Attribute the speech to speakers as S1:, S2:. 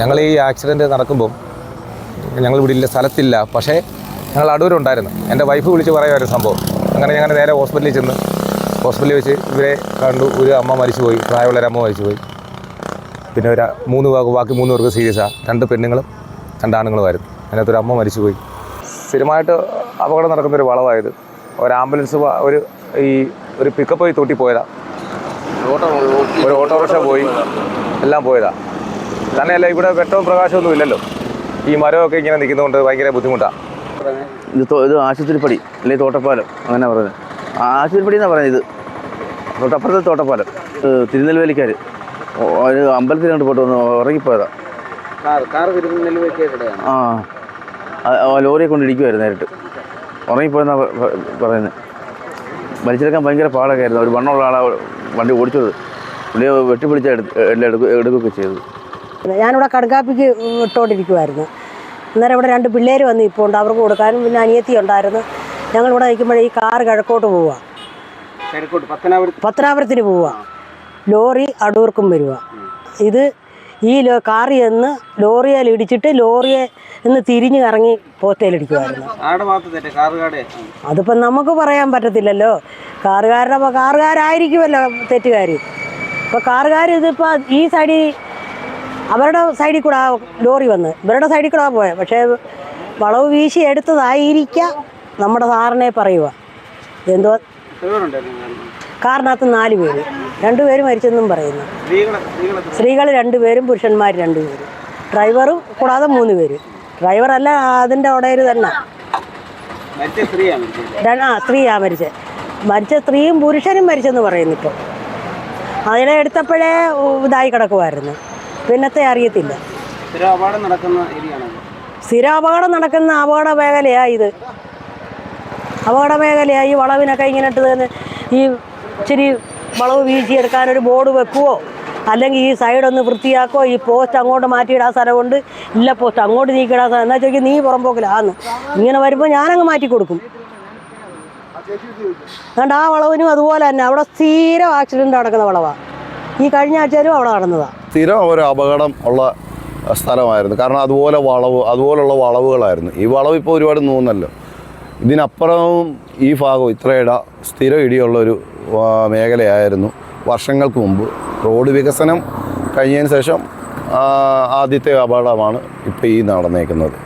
S1: ഞങ്ങൾ ഈ ആക്സിഡന്റ് നടക്കുമ്പോൾ ഞങ്ങൾ ഇവിടെ ഇല്ല സ്ഥലത്തില്ല. പക്ഷേ ഞങ്ങൾ അടൂരുണ്ടായിരുന്നു എന്റെ വൈഫ് വിളിച്ച് പറയുമായിരുന്നു സംഭവം. അങ്ങനെ ഞങ്ങൾ നേരെ ഹോസ്പിറ്റലിൽ ചെന്ന് ഹോസ്പിറ്റലിൽ വെച്ച് ഇവരെ കണ്ടു. ഒരു അമ്മ മരിച്ചുപോയി. പ്രായമുള്ള ഒരു അമ്മ മരിച്ചുപോയി. പിന്നെ ഒരു മൂന്ന് ബാക്കി മൂന്ന് പേർക്ക് സീരിയസാണ് രണ്ട് പെണ്ണുങ്ങളും രണ്ട് ആണുങ്ങളുമായിരുന്നു. അതിനകത്തൊരു അമ്മ മരിച്ചുപോയി. സ്ഥിരമായിട്ട് അപകടം നടക്കുന്ന ഒരു വളവായത് ഒരു ആംബുലൻസ് ഒരു ഈ ഒരു പിക്കപ്പ് പോയി തൂട്ടി പോയതാണ് ഒരു ഓട്ടോറിക്ഷ പോയി. എല്ലാം പോയതാ. തന്നെയല്ല ഇവിടെ വെട്ടവും പ്രകാശമൊന്നും ഇല്ലല്ലോ. ഈ മരമൊക്കെ ഇങ്ങനെ നിൽക്കുന്നതുകൊണ്ട് ഭയങ്കര ബുദ്ധിമുട്ടാണ്
S2: ഇത് ഇത് ആശുപത്രിപ്പടി അല്ലെങ്കിൽ തോട്ടപ്പാലം അങ്ങനെ പറയുന്നത്. ആശുപത്രിപ്പടി എന്നാണ് പറയുന്നത് ഇത്? തൊട്ടപ്പുറത്തെ തോട്ടപ്പാലം തിരുനെൽവേലിക്കാർ ഒരു അമ്പലത്തിൽ കണ്ട് പോട്ട് വന്ന് ഉറങ്ങിപ്പോയതാ. ആ ലോറിയെ കൊണ്ട് ഇടിക്കുമായിരുന്നു നേരിട്ട്. ഉറങ്ങിപ്പോയെന്നാ പറയുന്നത് വലിച്ചെടുക്കാൻ ഭയങ്കര പാടൊക്കെ ആയിരുന്നു. ഒരു വണ്ണമുള്ള ആളാണ് വണ്ടി ഓടിച്ചത്. പുള്ളിയെ വെട്ടിപ്പിടിച്ച എടുത്ത് എല്ലാം എടുക്കുക എടുക്കുകയൊക്കെ ചെയ്തത്.
S3: ഞാനിവിടെ കടുങ്കാപ്പിക്ക് ഇട്ടുകൊണ്ടിരിക്കുമായിരുന്നു അന്നേരം ഇവിടെ രണ്ട് പിള്ളേർ വന്ന് ഇപ്പോൾ ഉണ്ട്. അവർക്ക് കൊടുക്കാനും പിന്നെ അനിയത്തി ഉണ്ടായിരുന്നു. ഞങ്ങളിവിടെ നിൽക്കുമ്പോഴേ ഈ കാർ കിഴക്കോട്ട് പോവുക പത്തനാപുരത്തിന് പോവുക ലോറി അടൂർക്കും വരിക ഇത് ഈ ലോ കാറി എന്ന് ലോറിയിൽ ഇടിച്ചിട്ട് ലോറിയെ നിന്ന് തിരിഞ്ഞ് ഇറങ്ങി
S4: പോത്തേലിടിക്കുമായിരുന്നു
S3: അതിപ്പം നമുക്ക് പറയാൻ പറ്റത്തില്ലല്ലോ. കാറുകാരുടെ കാറുകാരായിരിക്കുമല്ലോ തെറ്റുകാർ അപ്പോൾ കാറുകാർ ഇതിപ്പോൾ ഈ സൈഡിൽ അവരുടെ സൈഡിൽ കൂടെ ആ ലോറി വന്ന്. ഇവരുടെ സൈഡിൽ കൂടെ പോയത് പക്ഷേ വളവ് വീശി എടുത്തതായിരിക്കാം നമ്മുടെ സാറിനെ പറയുക. എന്തോ കാറിനകത്ത് നാല് പേര്. രണ്ടുപേരും മരിച്ചെന്നും പറയുന്നു. സ്ത്രീകൾ രണ്ടുപേരും പുരുഷന്മാർ രണ്ടുപേരും ഡ്രൈവറും കൂടാതെ മൂന്ന് പേര്. ഡ്രൈവറല്ല അതിന്റെ ഉടയര് തന്നെ. ആ സ്ത്രീയാ മരിച്ചത് മരിച്ച സ്ത്രീയും പുരുഷനും മരിച്ചെന്ന് പറയുന്നു ഇപ്പോൾ അതിനെ എടുത്തപ്പോഴേ ഇതായി കിടക്കുമായിരുന്നു പിന്നത്തെ അറിയത്തില്ല.
S4: സ്ഥിര അപകടം നടക്കുന്ന
S3: അപകട മേഖലയാ ഇത്. അപകട മേഖലയാ ഈ വളവിനൊക്കെ ഇങ്ങനെ ഇട്ട് തന്നെ ഈ ഇച്ചിരി വളവ് വീശിയെടുക്കാൻ ഒരു ബോർഡ് വെക്കുവോ? അല്ലെങ്കിൽ ഈ സൈഡ് ഒന്ന് വൃത്തിയാക്കോ ഈ പോസ്റ്റ് അങ്ങോട്ട് മാറ്റിയിടാൻ സ്ഥലമുണ്ട്? ഇല്ല പോസ്റ്റ് അങ്ങോട്ട് നീക്കിയിടാൻ സ്ഥലം. എന്നാ ചോദിക്കും നീ പുറമ്പോക്കിലാന്ന് ഇങ്ങനെ വരുമ്പോൾ ഞാനങ്ങ് മാറ്റി കൊടുക്കും. അതുകൊണ്ട് ആ വളവിനും അതുപോലെ തന്നെ. അവിടെ സ്ഥിരം ആക്സിഡന്റ് നടക്കുന്ന വളവാണ് ഈ കഴിഞ്ഞ ആഴ്ചയിലും അവിടെ നടന്നതാണ്
S5: സ്ഥിരം ഒരു അപകടം ഉള്ള സ്ഥലമായിരുന്നു. കാരണം അതുപോലെ വളവ് അതുപോലുള്ള വളവുകളായിരുന്നു. ഈ വളവ് ഇപ്പോൾ ഒരുപാട് നൂന്നല്ലോ. ഇതിനപ്പുറവും ഈ ഭാഗവും ഇത്രയിട സ്ഥിരം ഇടിയുള്ളൊരു മേഖലയായിരുന്നു. വർഷങ്ങൾക്ക് മുമ്പ് റോഡ് വികസനം കഴിഞ്ഞതിന് ശേഷം ആദ്യത്തെ അപകടമാണ് ഇപ്പോൾ ഈ നടന്നേക്കുന്നത്.